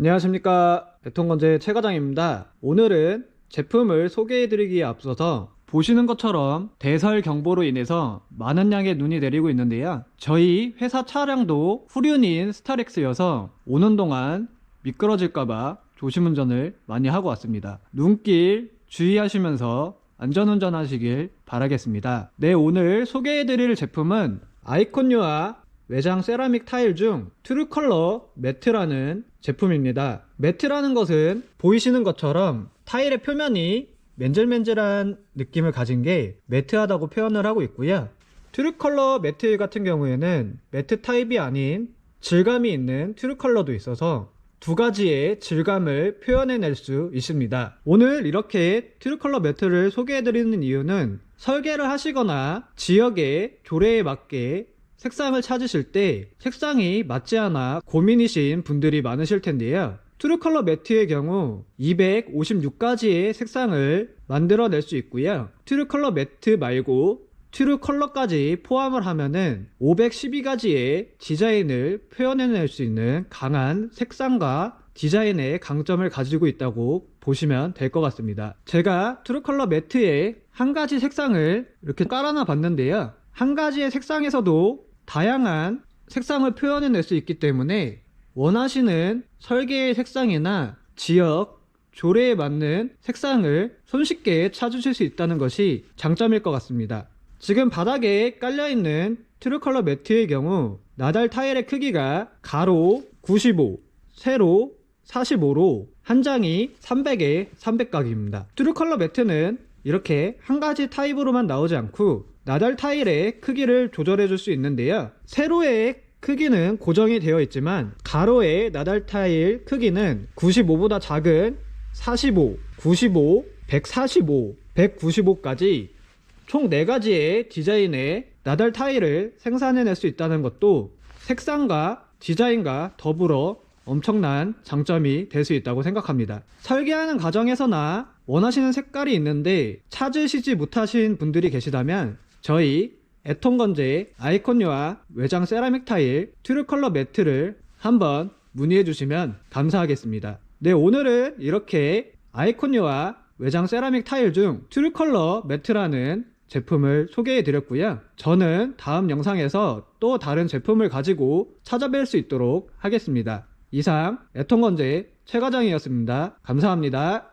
안녕하십니까. 애통건재 최과장입니다. 오늘은 제품을 소개해드리기에 앞서서 보시는 것처럼 대설 경보로 인해서 많은 양의 눈이 내리고 있는데요. 저희 회사 차량도 후륜인 스타렉스여서 오는 동안 미끄러질까봐 조심운전을 많이 하고 왔습니다. 눈길 주의하시면서 안전운전 하시길 바라겠습니다. 네 오늘 소개해드릴 제품은 아이콘유와 외장 세라믹 타일 중 트루컬러 매트라는 제품입니다. 매트라는 것은 보이시는 것처럼 타일의 표면이 맨질맨질한 느낌을 가진 게 매트하다고 표현을 하고 있고요. 트루컬러 매트 같은 경우에는 매트 타입이 아닌 질감이 있는 트루컬러도 있어서 두 가지의 질감을 표현해낼 수 있습니다. 오늘 이렇게 트루컬러 매트를 소개해드리는 이유는 설계를 하시거나 지역의 조례에 맞게 색상을 찾으실 때 색상이 맞지 않아 고민이신 분들이 많으실 텐데요. 트루컬러 매트의 경우 256가지의 색상을 만들어낼 수 있고요. 트루컬러 매트 말고 트루컬러까지 포함을 하면은 512가지의 디자인을 표현해낼 수 있는 강한 색상과 디자인의 강점을 가지고 있다고 보시면 될 것 같습니다. 제가 트루컬러 매트에 한 가지 색상을 이렇게 깔아놔 봤는데요. 한 가지의 색상에서도 다양한 색상을 표현해낼 수 있기 때문에 원하시는 설계의 색상이나 지역, 조례에 맞는 색상을 손쉽게 찾으실 수 있다는 것이 장점일 것 같습니다. 지금 바닥에 깔려있는 트루컬러 매트의 경우 나달 타일의 크기가 가로 95, 세로 45로 한 장이 300에 300각입니다. 트루컬러 매트는 이렇게 한 가지 타입으로만 나오지 않고 나달 타일의 크기를 조절해 줄 수 있는데요. 세로의 크기는 고정이 되어 있지만 가로의 나달 타일 크기는 95보다 작은 45, 95, 145, 195까지 총 4가지의 디자인의 나달 타일을 생산해낼 수 있다는 것도 색상과 디자인과 더불어 엄청난 장점이 될 수 있다고 생각합니다. 설계하는 과정에서나 원하시는 색깔이 있는데 찾으시지 못하신 분들이 계시다면 저희 애통건재 아이콘유와 외장 세라믹 타일 트루컬러 매트를 한번 문의해 주시면 감사하겠습니다. 네, 오늘은 이렇게 아이콘유와 외장 세라믹 타일 중 트루컬러 매트라는 제품을 소개해 드렸고요. 저는 다음 영상에서 또 다른 제품을 가지고 찾아뵐 수 있도록 하겠습니다. 이상 애통건재 최과장이었습니다. 감사합니다.